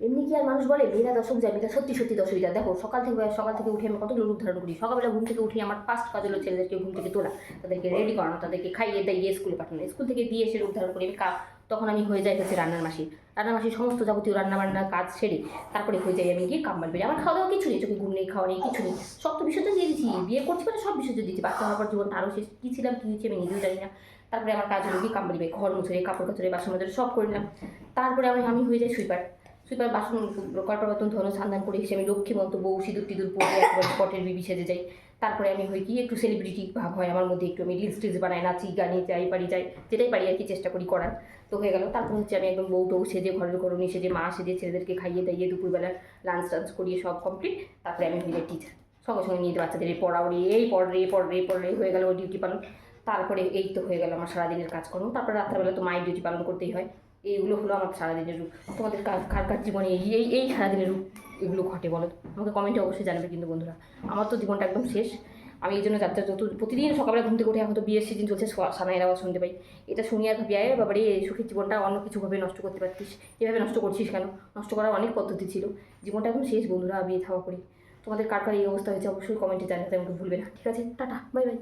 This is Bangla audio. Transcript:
এমনি কি আর মানুষ বলে? মেয়েরা দশক যায়, মেয়েরা সত্যি সত্যি যায়। দেখো, সকাল থেকে সকাল থেকে উঠে আমি কতগুলো রূপ ধারণ করি। সকালবেলা ঘুম থেকে উঠে আমার ফার্স্ট কাজ হলো ছেলেদেরকে ঘুম থেকে তোলা, তাদেরকে রেডি করানো, তাদেরকে খাইয়ে দাইয়ে স্কুলে পাঠানো। স্কুল থেকে দিয়ে এসে রূপ ধারণ করি আমি তখন আমি হয়ে যাই হচ্ছে রান্নার মাসি রান্নার মাসি সমস্ত যাবতীয় রান্না বান্নার কাজ সেরে তারপরে হয়ে যাই আমি গিয়ে কাম্বাল বেরিয়ে আমার খাওয়া দাওয়া কিছু নেই, চোখে ঘুম নেই, খাওয়া নেই, কিছু নেই। সব তো বিষয় তো দিয়ে দিচ্ছি বিয়ে করছি মানে সব বিষয় দিচ্ছি বাচ্চা হওয়ার পর জীবনটা আরও শেষ। কী ছিলাম, কী হয়েছে আমি নিজেও জানি না। তারপরে আমার কাজ হলো কি কাম্বালি বাই ঘর মুছড়ে, কাপড় কাচড়ে, বাসন মাজড়ে সব করে নিলাম। তারপরে আমি আমি হয়ে যাই সুইপার সুইপার বাসন কটা বাতন ধরো সান্ধান করে এসে আমি লক্ষ্মী মতো বউ সিঁদুর টিদুর পরে একবার পটের বিবি সেজে যাই। তারপরে আমি হই কি, একটু সেলিব্রিটি ভাব হয় আমার মধ্যে, একটু আমি রিলস টিলস বানাই, নাচি, গানি যাই পারি যাই, যেটাই পারি আর কি চেষ্টা করি করার। তো হয়ে গেল, তারপর হচ্ছে আমি একদম বউ টৌ সেজে, ঘরের ঘরণী সেজে, মা সেজে, ছেলেদেরকে খাইয়ে দাইয়ে দুপুরবেলা লাঞ্চ টাঞ্চ করিয়ে সব কমপ্লিট তারপরে আমি হয়ে যাই টিচার সঙ্গে সঙ্গে নিয়ে বাচ্চাদের এই পড়াও রে, এই পড় রে পড় রে পড় রে, হয়ে গেল ডিউটি পালন। তারপরে এই তো হয়ে গেল আমার সারাদিনের কাজকর্ম। তারপরে রাত্রেবেলা তো মায়ের ডিউটি পালন করতেই হয়। এইগুলো হলো আমার সারাদিনের রূপ। তোমাদের কার কার জীবনে এই এই সারাদিনের রূপ এগুলো ঘটে বলো? আমাকে কমেন্টে অবশ্যই জানাবে কিন্তু বন্ধুরা। আমার তো জীবনটা একদম শেষ। আমি এই জন্য যাত্রা যত, প্রতিদিন সকালবেলা ঘুম থেকে উঠে এখন তো বিয়ের সিজন চলছে সানাইয়ের আওয়াজ শুনতে পাই। এটা শুনি আর ভাবি বাবারে, এই সুখের জীবনটা অন্য কিছুভাবে নষ্ট করতে পারতিস। এভাবে নষ্ট করছিস কেন? নষ্ট করার অনেক পদ্ধতি ছিল। জীবনটা এখন শেষ বন্ধুরা, বিয়ে থাওয়া করি তোমাদের কার কার এই অবস্থা হয়েছে অবশ্যই কমেন্টে জানাতে আমাকে ভুলবে না। ঠিক আছে, টাটা বাই বাই